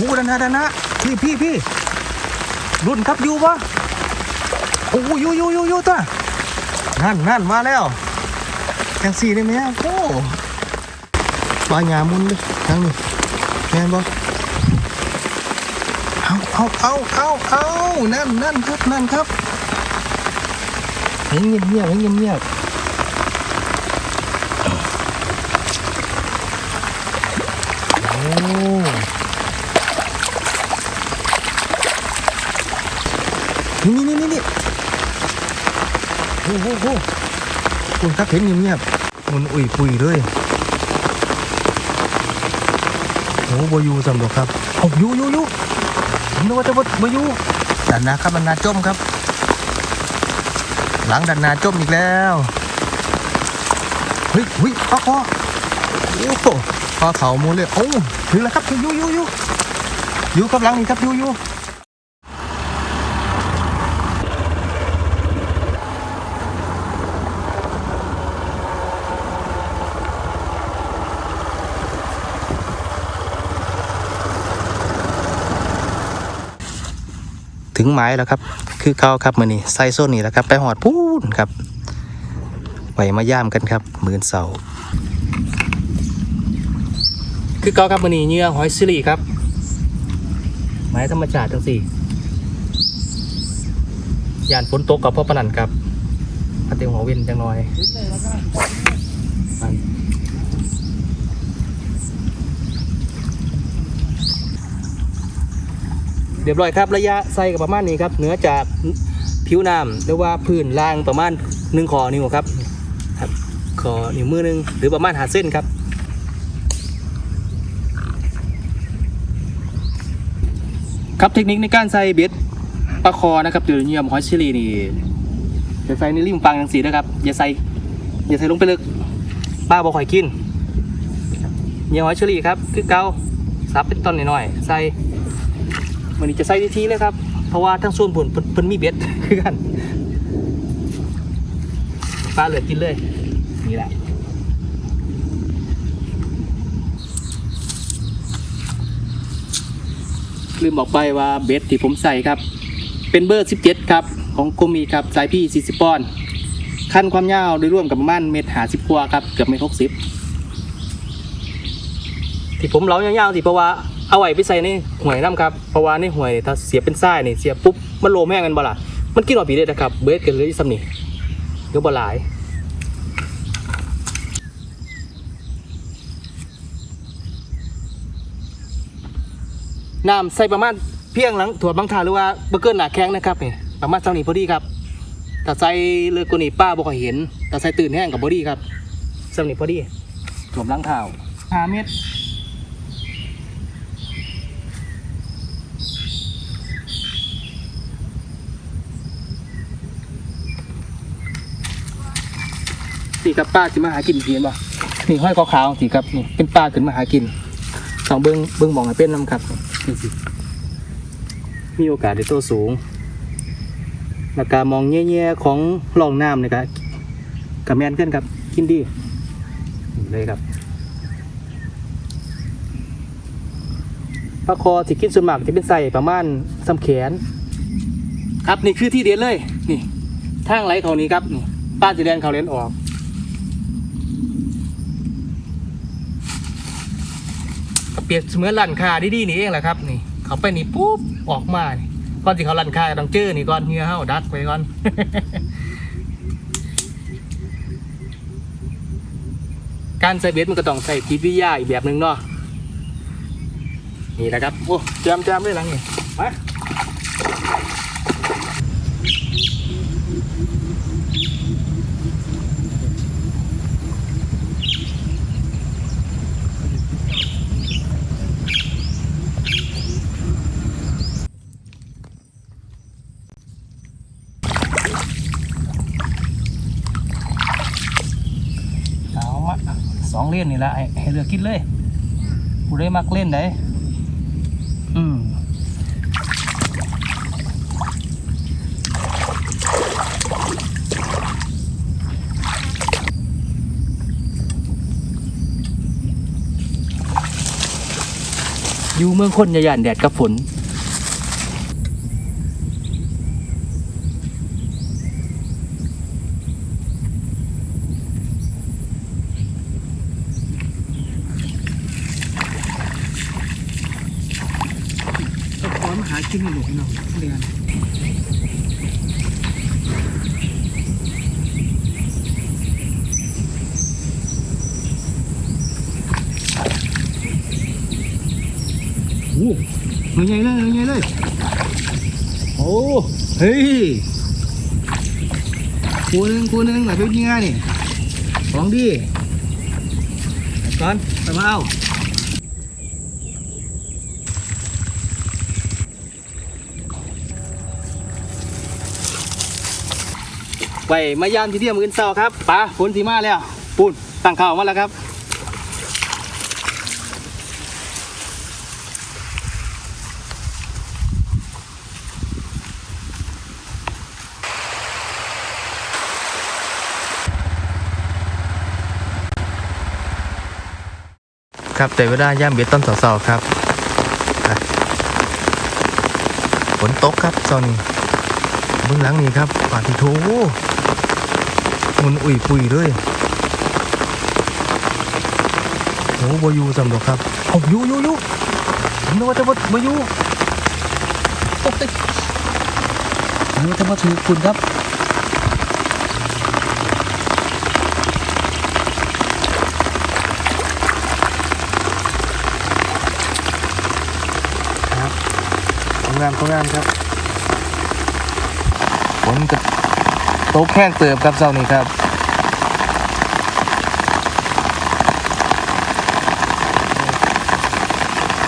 หูดันนะดันนะพี่พี่พี่รุ่นครับอยู่ปะโอ้ยอยู่อยู่อยู่อยู่ตัวนั่นนั่นมาแล้วจังสี่ได้ไหมโอ้ปลาหยามุนเลยทั้งนี้แม่นบ่เอาเอาเอาเอาเอานั่นนั่นครับนั่นครับเงียบเงียบเงียบเงียบโอ้นี่นี่นี่นี่โอ้โหโอ้โหคุณครับเห็นเงียบเงียบมันอุ่ยปุยเลยโอ้บอยูสำหรับครับโอ้ยูยูยูผมนึกว่าจะบอยูดันนาครับดันนาจมครับ หลังดันนาจมอีกแล้วเฮ้ยเฮ้ยปลาคอโอ้โหปลาเขามูเลยโอ้ถึงแล้วครับอยูยูยูยูครับหลังนี่ครับยูยู งไม้แล้วครับ คือเก่าครับมือนี้ไซโซนี่แหล้วครับ ไปหอดพูนครับไหวมาย่ามกันครับมือนเสาคือเก่าครับมือนี้เหยื่อหอยซิลีครับ ไม้ธรรมชาติทั้งสี่ยานฝนตกกับพ่อปนันครับพัดเตียงหัวเว้นจังน้อยมัน เรียบร้อยครับระยะใส่กับประมาณนี้ครับเหนือจากผิวน้ำหรือว่าพื้นล่างประมาณหนึ่งคอนิ้วครับครับคอนิ้วมือหนึ่งหรือประมาณหาเส้นครับครับเทคนิคในการใส่เบ็ดปลาคอนะครับหรือเยื่อหอยเชอรี่นี่จะใส่ในริมฟังจังสีนะครับอย่าใส่อย่าใส่ลงไปลึกป้าบอกข่อยกินเยื่อหอยเชอรี่ครับคือเกาซับเป็นต้นหน่อยๆใส่ มันนี้จะใส่ทีๆเลยครับ เพราะว่าทั้งส่วนผลเพิ่นมีเบ็ดคือกันปลาเหลือกินเลย นี่แหละลืมบอกไปว่าเบสที่ผมใส่ครับ เป็นเบอร์ 17 ครับ ของโกมีครับสายพี่ 40 ปอนด์ขั้นความยาวโดยรวมกับประมาณเมตรหาสิบกว่าครับ เกือบเมตรหกสิบที่ผมเล้ายาวๆสิเพราะว่า เอาไว้ไปใส่ในหวยน้ำครับเพราะว่าในหวยนี่ถ้าเสียเป็นไส้นี่เสียปุ๊บมันโลแม่งกันบ่ล่ะมันกินหอปีเด็ดนะครับเบสกันเลยซ้ำนี่เดี๋ยวบ่หลายน้ำใส่ประมาณเพียงหลังถั่วบางทาหรือว่าเบอร์เกินหนาแข้งนะครับนี่ประมาณเท่านี้พอดีครับแต่ใส่เลือกกว่านี้ป้าบอยเห็นแต่ใส่ตื่นแห้งกับบอดี้ครับสำนี้พอดีถั่วบางเท้าห้าเมต สี่ครับป้าจะมาหากินเพียนบ่นี่ห้อยขาวๆสีครับนี่เป็นป้าขึ้นมาหากินสองเบิ้งเบิ้งมองให้เป็นน้ำครับนี่สิมีโอกาสได้โตสูงแล้วก็มองแย่ๆของร่องน้ำนะครับกับแมนขึ้นครับกินดีเลยครับปลาคอที่กินส่วนมากจะเป็นใส่ประมาณซ้ำแขน ครับนี่คือที่เด็ดเลยนี่ทางไหลเขานี้ครับนี่ป้าจะแดนเขาเลนออก ปรียบเสมือนรันคาดีๆนี่เองแหละครับนี่ เขาไปนี่ปุ๊บออกมานี่ก่อนที่เขาลั่นคาต้องเจอนี่ก่อนเงือเฮาดักไปก่อนการใส่เบ็ดมันก็ต้องใส่จิตวิทยาอีกแบบหนึ่งเนาะนี่นะครับโอ้จามจามด้วยหลังนี่มาสองเละให้ให้เลือกกินเลยผู้ได้มักเล่นได้อืมอยู่เมืองคนย่าหย่านแดดกับฝน พร้อมหากินหนูพี่น้องเรียน โอ้หนูใหญ่เลยหนูใหญ่เลย โอ้เฮ้ยคูหนึ่งคูหนึ่งแบบเป็นยังไงนี่ของดีก่อนไปมาเอาไปมายามที่เที่ยมอื่นเศร้าครับปลาฝนสีมาแล้วปูนตั้งข่าวมาแล้วครับ ครับแต่เวลาย่ามเบ็ดต้นเสาๆครับฝนตกครับตอนนี้เบื้องหลังนี้ครับป่าทิโถมันอุ่ยปุยเลยโอ้บอยูสำหรับครับโอ้ยูยูยูผมนึกว่าจะบอบอยูตกติผมนึกว่าจะมาถือคุณครับ งามของามครับฝนจะตกแห้งเติบครับเจ้านี้ครับ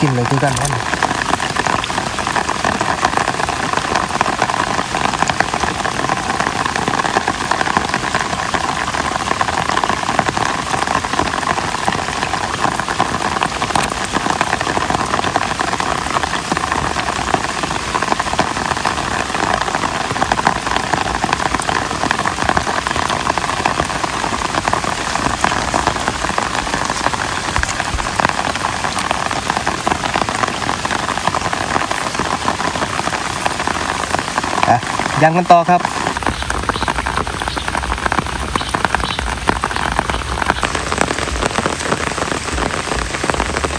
กินเลยคือกันครับ อะยังกันต่อครับ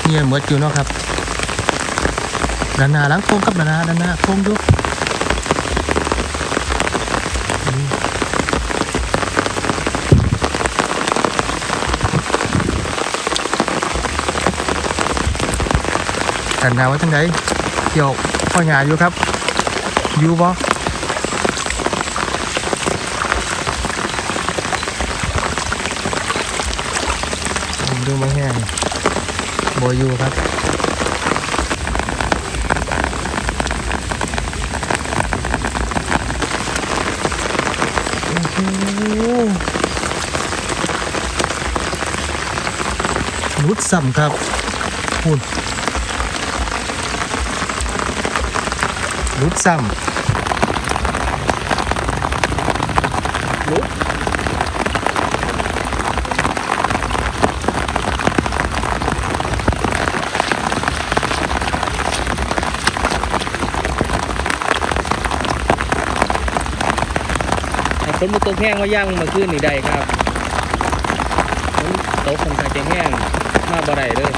เนี่ยเหมือนอยู่เนาะครับด้านหน้าหลังโค้งกับด้านหน้าด้านหน้าโค้งดูอืมด้านหน้าไว้ทางไหนเกี่ยวข้อหยาอยู่ครับ อยู่บ่ ดูมาแห้งบอยู่ครับโอ้โหรุดซ้ำครับพูนรุดซ้ำรุด นมันตกแห้งมาย่างมาขึ้นนี่ได้ครับฝนตกคนข้างจะแห้งมาบ่ได้เลย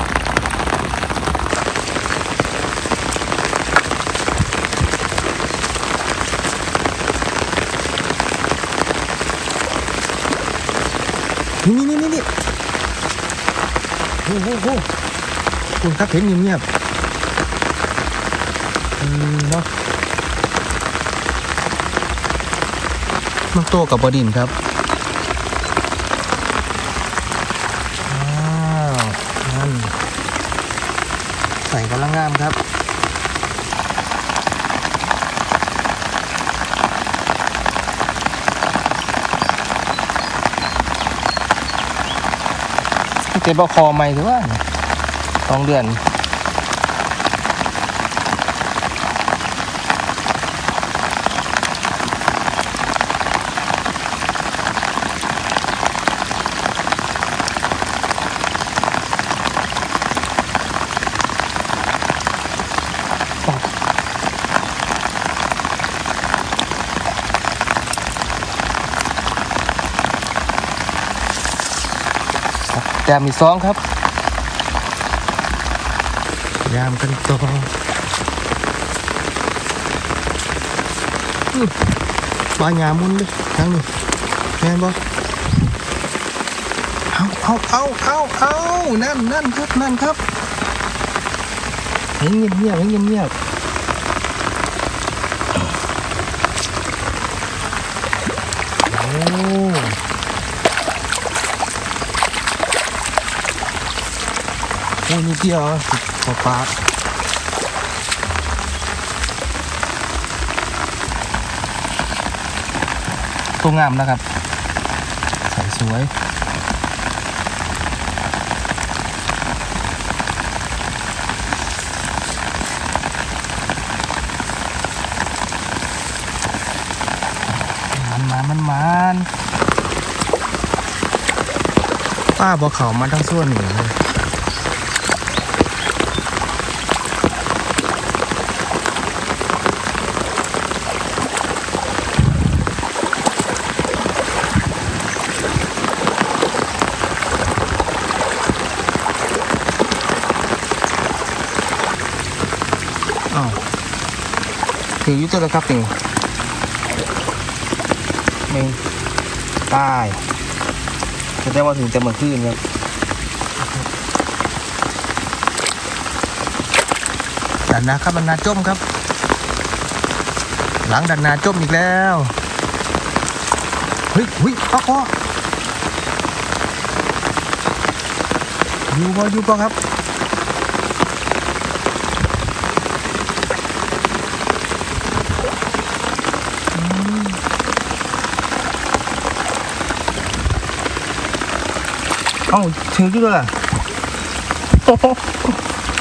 นี่นี่นี่นี่โอ้โหโหคุณครับเห็นเงียบๆอืมเนาะ มันโตกับบดินครับอ้าวนั่นใส่กำลังงามครับเจ็บคอใหม่ถือว่าสองเดือน ครับแจมอีกสองครับ ยามกันต่ออื้อปลาหยามุนเลยทางนี้แม่นบ่เอาเอาเอาเอาเอานั่นนั่นครับนั่นครับเห็นเงียบเงียบๆเห็นเงียบเงียบ โอ้นี่เดียวปลาปลาตัวงามนะครับ ใส่สวยมันมามันมันป้าบอกเขามาทั้งส่วนหนึ่งเลย ถืออยุตัวแล้วครับนี่หนึ่งใต้จะได้ว่าถึงจะมาขึ้นครับดันนาครับดันนาจมครับ หลังดันนาจมอีกแล้วเฮ้ยเฮ้ยป๊อกคออยู่บ่อยู่บ่ครับ เอ้าถึงด้วยล่ะโอ้โห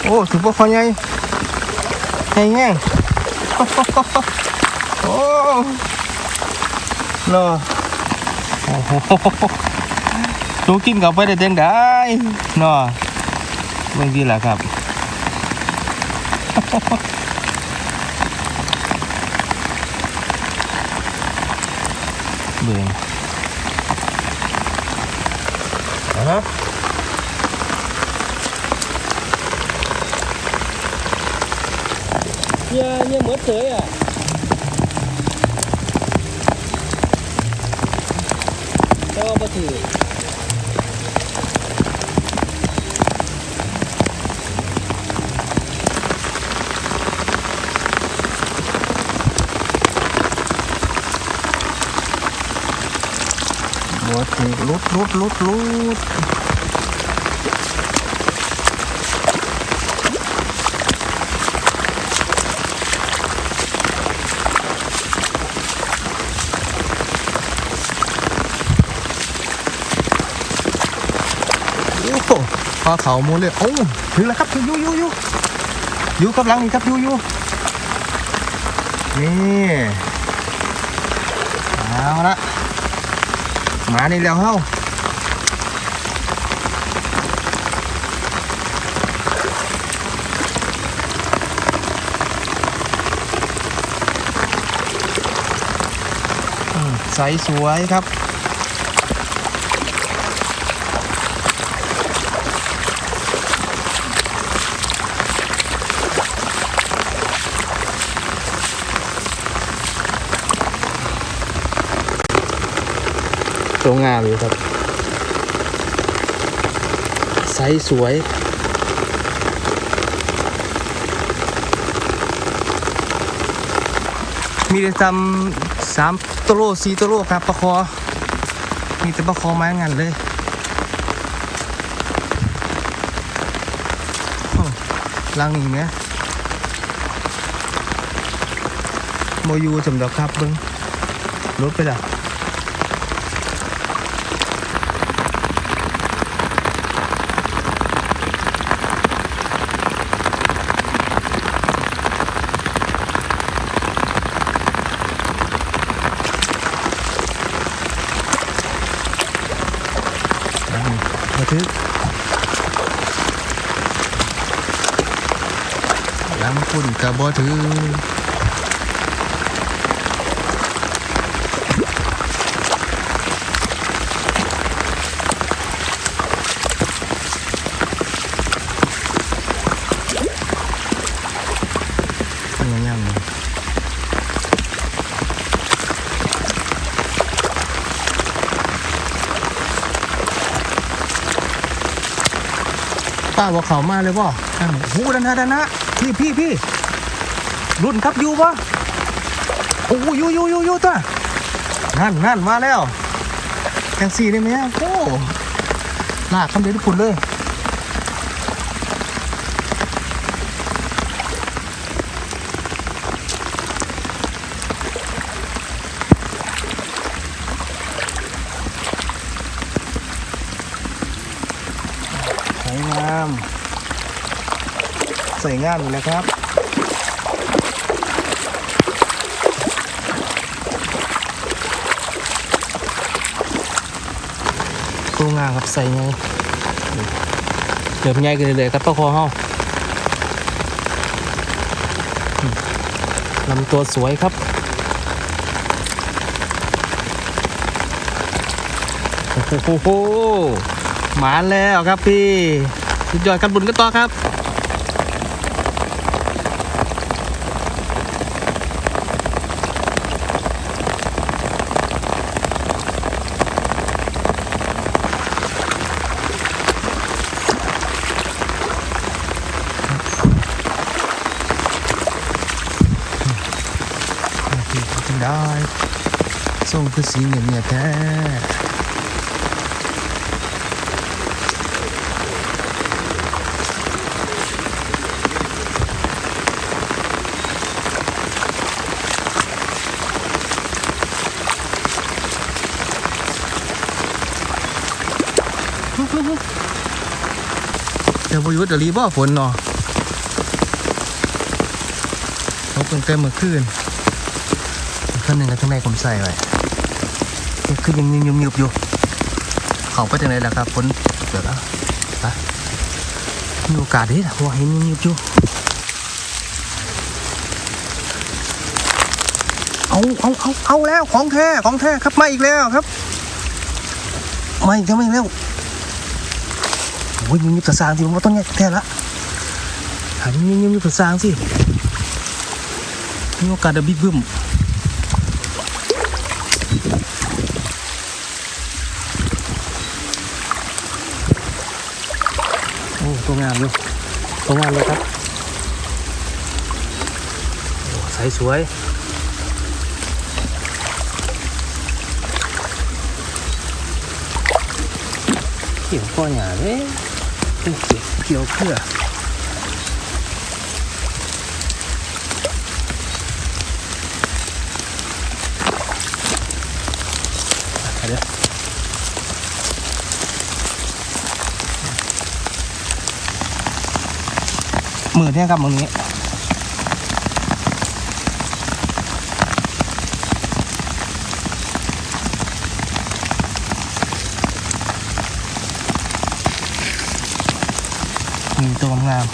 โอ้ถึงพวกคอใหญ่ใหญ่แห้งโอ้เนาะโอ้โหตูกินกับไปได้เต็งได้เนาะเมื่อกี้แหละครับเบื่อ ฮะเนี่ยเนี่ยเหมือนเสยอะแต่ว่าบ่ถือบ่ถือ ลุดลุดลุดลุดโอ้โหปลาเขามูเลยโอ้ถึงแล้วครับถึงอยูยูยูยูกับหลังนี่ครับยูยูนี่เอาละ มานี่แล้วเฮ้าอืมใสสวยครับามอยู่ครับ ไซส์สวยมีแต่ทำสามตัวโลสี่ตัวโลครับปลาคอ มีแต่ปลาคอไม้งันเลยโอ้ลังนี้ไหมโมยูจำดอกครับเบิ้งรถไปแล้ว มาทึกห ลังพุ่นกับบ่ถือป้าบอกเขามาเลยบ่หูดันนะดันนะ พี่พี่พี่รุ่นครับอยู่บ่โอ้ยอยู่อยู่อยู่อยู่ตัวนั่นนั่นมาแล้วแกงซีได้ไหมโอ้หลากคำเดียวทุกคนเลย สวยงาม สวยงามอยู่แล้วครับตัวงามครับใส่ไงเดี๋ยวพญายกันเลยๆครับป้าคอเฮาอืมลำตัวสวยครับโอ้โหมาแล้วครับพี่สุดยอดครับบุญกันต่อครับ พี่ก็ทำได้ส่ง คือสีเงียบเงียบแท้เดี๋ยวพายุจะรีบ่ฝนเนาะเขาเพิ่งเต็มเมื่อคืนขึ้นหนึ่งกับทั้งในผมใส่ไว้ ขึ้นยังยุบยุบๆอยู่เขาไปจากไหนล่ะครับฝนเดี๋ยวนะมีโอกาสดิว่าเห็นยุบยุบๆอยู่เอาเอาเอาเอาแล้วของแท้ของแท้ครับมาอีกแล้วครับมาอีกแล้วมาอีกแล้วโอ้ยยิงยิบสางสิผมว่าต้นเนี้แท้ละหายิงยิงยิบสางสิมีโอกาสจะบิ๊กบึ้มโอ้ ตัวงามเลยตัวงามเลยครับโอ้ใสสวยเขียวก้อนหยาเลยเขียวเขียวเพื่อเดี๋ยว มือเนี่ยครับมือนี้มีตัวงาม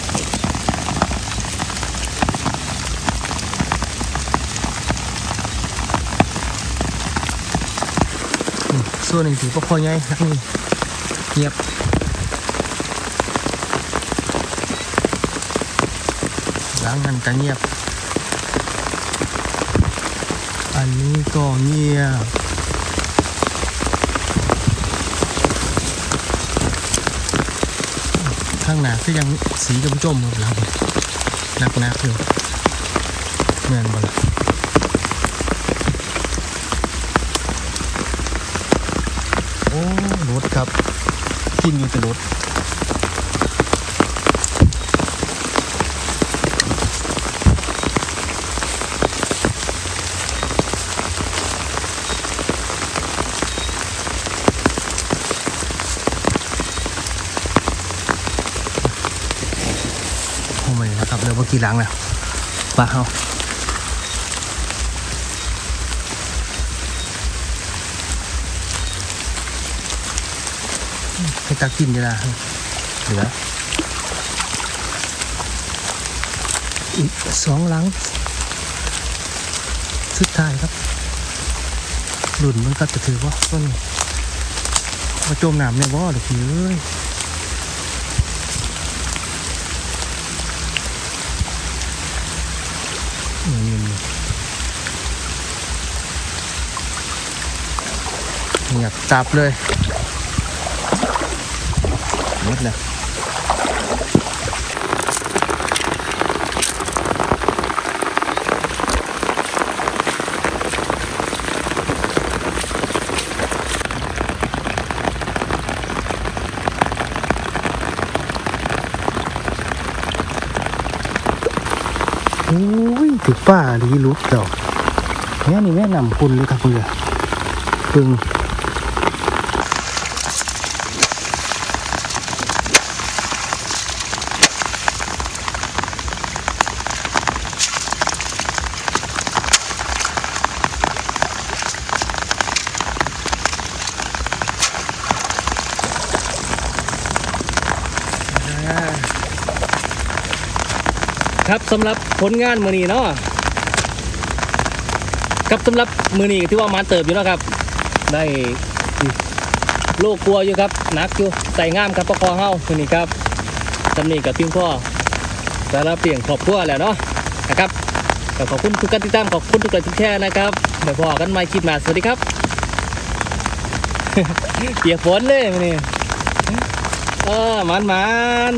ส่วนนึ่งถือปกคอใหญ่ครับนี่เงียบางนั้นก็เงียบ อันนี้ก็เงียบ ข้างหน้าคือยังสีจมจมๆครับเรานักนักอยู่เงินบ่ลโอ้รถครับ กินอยู่แต่รถ โอ้ไม่นะครับเดี๋ยวเมื่อกี้ล้างแล้วปลาเฮาให้ตักกินดีละเหลืออีกสองหลัง สุดท้ายครับหลุนมันก็จะถือว่าต้นมาจมน้ำเนี่ยว่าเด็กเยนี่เงียบจับเลยหมดแล้ว โอ้ย ถือป้าหรือลุกดอกแม่นี่แม่นำคุณเลยครับเพื่อปึงอ่ง ครับสำหรับผลงานมือนี้เนาะครับสำหรับมือนี้ที่ว่ามาเติบอยู่แล้วครับ ได้โลกกลัวอยู่ครับหนักอยู่ใส่งามครับประคอเฮามือนีครับสำนีกับพิงพ่อแต่ละเปลี่ยนขอบครัวแล้วเนาะนะครับขอบคุณทุกการติดตามขอบคุณทุกการที่แชร์นะครับเดี๋ยวพอกันใหม่คลิปหน้าสวัสดีครับเปียกฝนเลยมือนีเออมันมัน